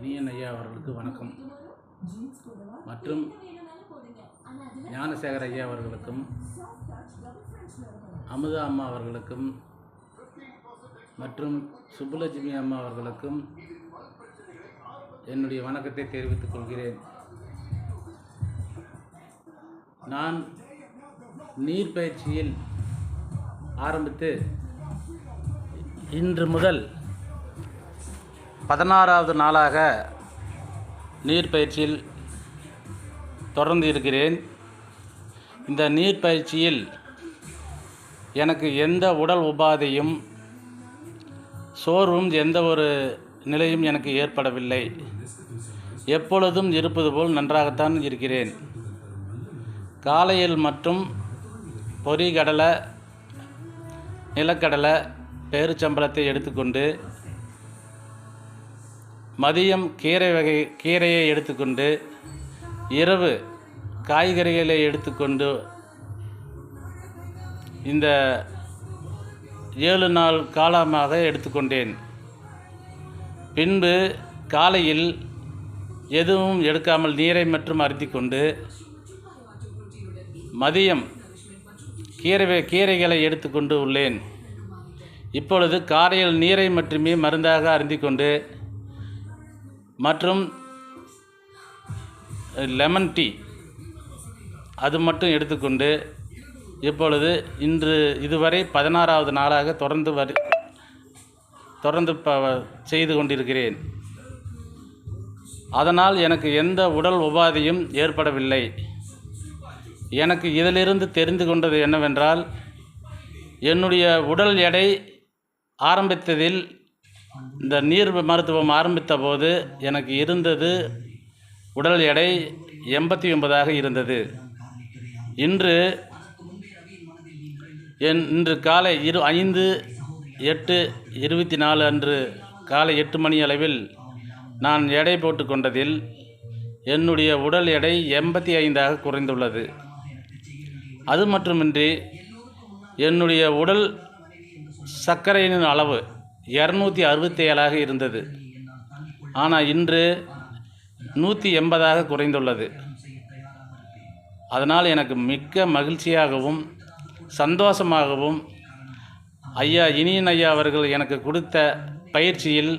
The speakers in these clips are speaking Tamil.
இனியன் ஐயா அவர்களுக்கு வணக்கம். மற்றும் ஞானசேகர் ஐயா அவர்களுக்கும் அமுதா அம்மா அவர்களுக்கும் மற்றும் சுப்புலட்சுமி அம்மா அவர்களுக்கும் என்னுடைய வணக்கத்தை தெரிவித்துக் கொள்கிறேன். நான் நீர் பயிற்சியில் ஆரம்பித்து இன்று முதல் பதினாறாவது நாளாக நீர் பயிற்சியில் தொடர்ந்து இருக்கிறேன். இந்த நீர் பயிற்சியில் எனக்கு எந்த உடல் உபாதையும் சோர்வும் எந்த ஒரு நிலையும் எனக்கு ஏற்படவில்லை. எப்பொழுதும் இருப்பது போல் நன்றாகத்தான் இருக்கிறேன். காலையில் மட்டும் பொரிகடலை நிலக்கடலை பேருச்சம்பளத்தை எடுத்துக்கொண்டு மதியம் கீரை வகை கீரையை எடுத்துக்கொண்டு இரவு காய்கறிகளை எடுத்துக்கொண்டு இந்த ஏழு நாள் காலமாக எடுத்துக்கொண்டேன். பின்பு காலையில் எதுவும் எடுக்காமல் நீரை மட்டும் அருந்திக்கொண்டு மதியம் கீரை கீரைகளை எடுத்துக்கொண்டு உள்ளேன். இப்பொழுது காலையில் நீரை மட்டுமே மருந்தாக அருந்திக்கொண்டு மற்றும் லெமன் டீ அது மட்டும் எடுத்துக்கொண்டு இப்பொழுது இன்று இதுவரை பதினாறாவது நாளாக தொடர்ந்து வரி தொடர்ந்து ப செய்து கொண்டிருக்கிறேன். அதனால் எனக்கு எந்த உடல் உபாதையும் ஏற்படவில்லை. எனக்கு இதிலிருந்து தெரிந்து கொண்டது என்னவென்றால் என்னுடைய உடல் எடை ஆரம்பித்ததில் இந்த நீர் மருத்துவம் ஆரம்பித்த போது எனக்கு இருந்தது உடல் எடை எண்பத்தி ஒன்பதாக இருந்தது. இன்று என் இன்று காலை இரு ஐந்து எட்டு இருபத்தி நாலு அன்று காலை எட்டு மணி அளவில் நான் எடை போட்டுக்கொண்டதில் என்னுடைய உடல் எடை எண்பத்தி ஐந்தாக குறைந்துள்ளது. அது மட்டுமின்றி என்னுடைய உடல் சர்க்கரையின் அளவு இரநூத்தி அறுபத்தி ஏழாக இருந்தது. ஆனால் இன்று நூற்றி எண்பதாக குறைந்துள்ளது. அதனால் எனக்கு மிக்க மகிழ்ச்சியாகவும் சந்தோஷமாகவும் ஐயா இனியன் ஐயா அவர்கள் எனக்கு கொடுத்த பயிற்சியில்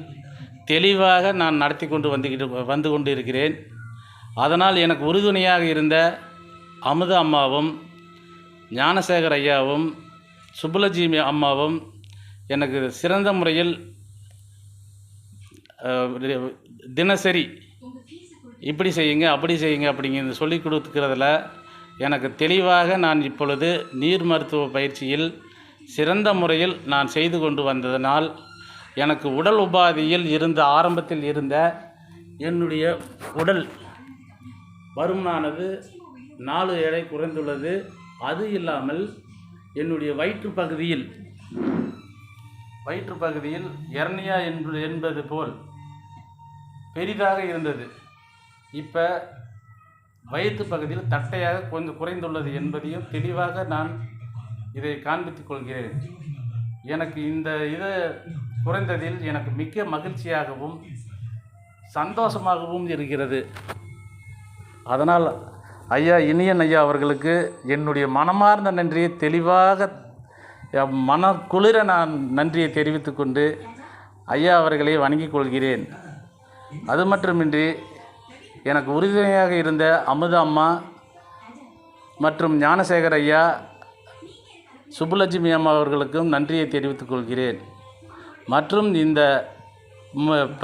தெளிவாக நான் நடத்தி கொண்டு வந்துக்கிட்டு வந்து கொண்டு இருக்கிறேன் அதனால் எனக்கு உறுதுணையாக இருந்த அமுத அம்மாவும் ஞானசேகர் ஐயாவும் சுப்புலஜி அம்மாவும் எனக்கு சிறந்த முறையில் தினசரி இப்படி செய்யுங்க அப்படி செய்யுங்க அப்படிங்கிறது சொல்லி கொடுக்கிறதுல எனக்கு தெளிவாக நான் இப்பொழுது நீர் மருத்துவ பயிற்சியில் சிறந்த முறையில் நான் செய்து கொண்டு வந்ததனால் எனக்கு உடல் உபாதியில் இருந்த ஆரம்பத்தில் இருந்த என்னுடைய உடல் பருமனானது நாலு எடை குறைந்துள்ளது. அது இல்லாமல் என்னுடைய வயிற்று பகுதியில் வயிற்று பகுதியில் எர்னியா என்று என்பது போல் பெரிதாக இருந்தது. இப்போ வயிற்று பகுதியில் தட்டையாக கொஞ்சம் குறைந்துள்ளது என்பதையும் தெளிவாக நான் இதை காண்பித்துக் கொள்கிறேன். எனக்கு இந்த இது குறைந்ததில் எனக்கு மிக்க மகிழ்ச்சியாகவும் சந்தோஷமாகவும் இருக்கிறது. அதனால் ஐயா இனியன் ஐயா அவர்களுக்கு என்னுடைய மனமார்ந்த நன்றியை தெளிவாக என் மன குளிர நான் நன்றியை தெரிவித்து கொண்டு ஐயா அவர்களை வணங்கிக் கொள்கிறேன். அது மட்டுமின்றி எனக்கு உறுதுணையாக இருந்த அமுத அம்மா மற்றும் ஞானசேகர் ஐயா சுப்புலட்சுமி அம்மா அவர்களுக்கும் நன்றியை தெரிவித்துக் கொள்கிறேன். மற்றும் இந்த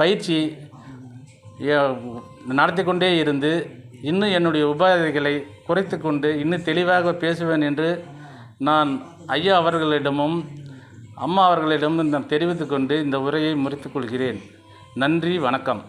பயிற்சி நடத்தி கொண்டே இருந்து இன்னும் என்னுடைய உபாதைகளை குறைத்து கொண்டு இன்னும் தெளிவாக பேசுவேன் என்று நான் ஐயா அவர்களிடமும் அம்மா அவர்களிடமும் நான் தெரிவித்துக்கொண்டு இந்த உரையை முறித்துக் கொள்கிறேன். நன்றி வணக்கம்.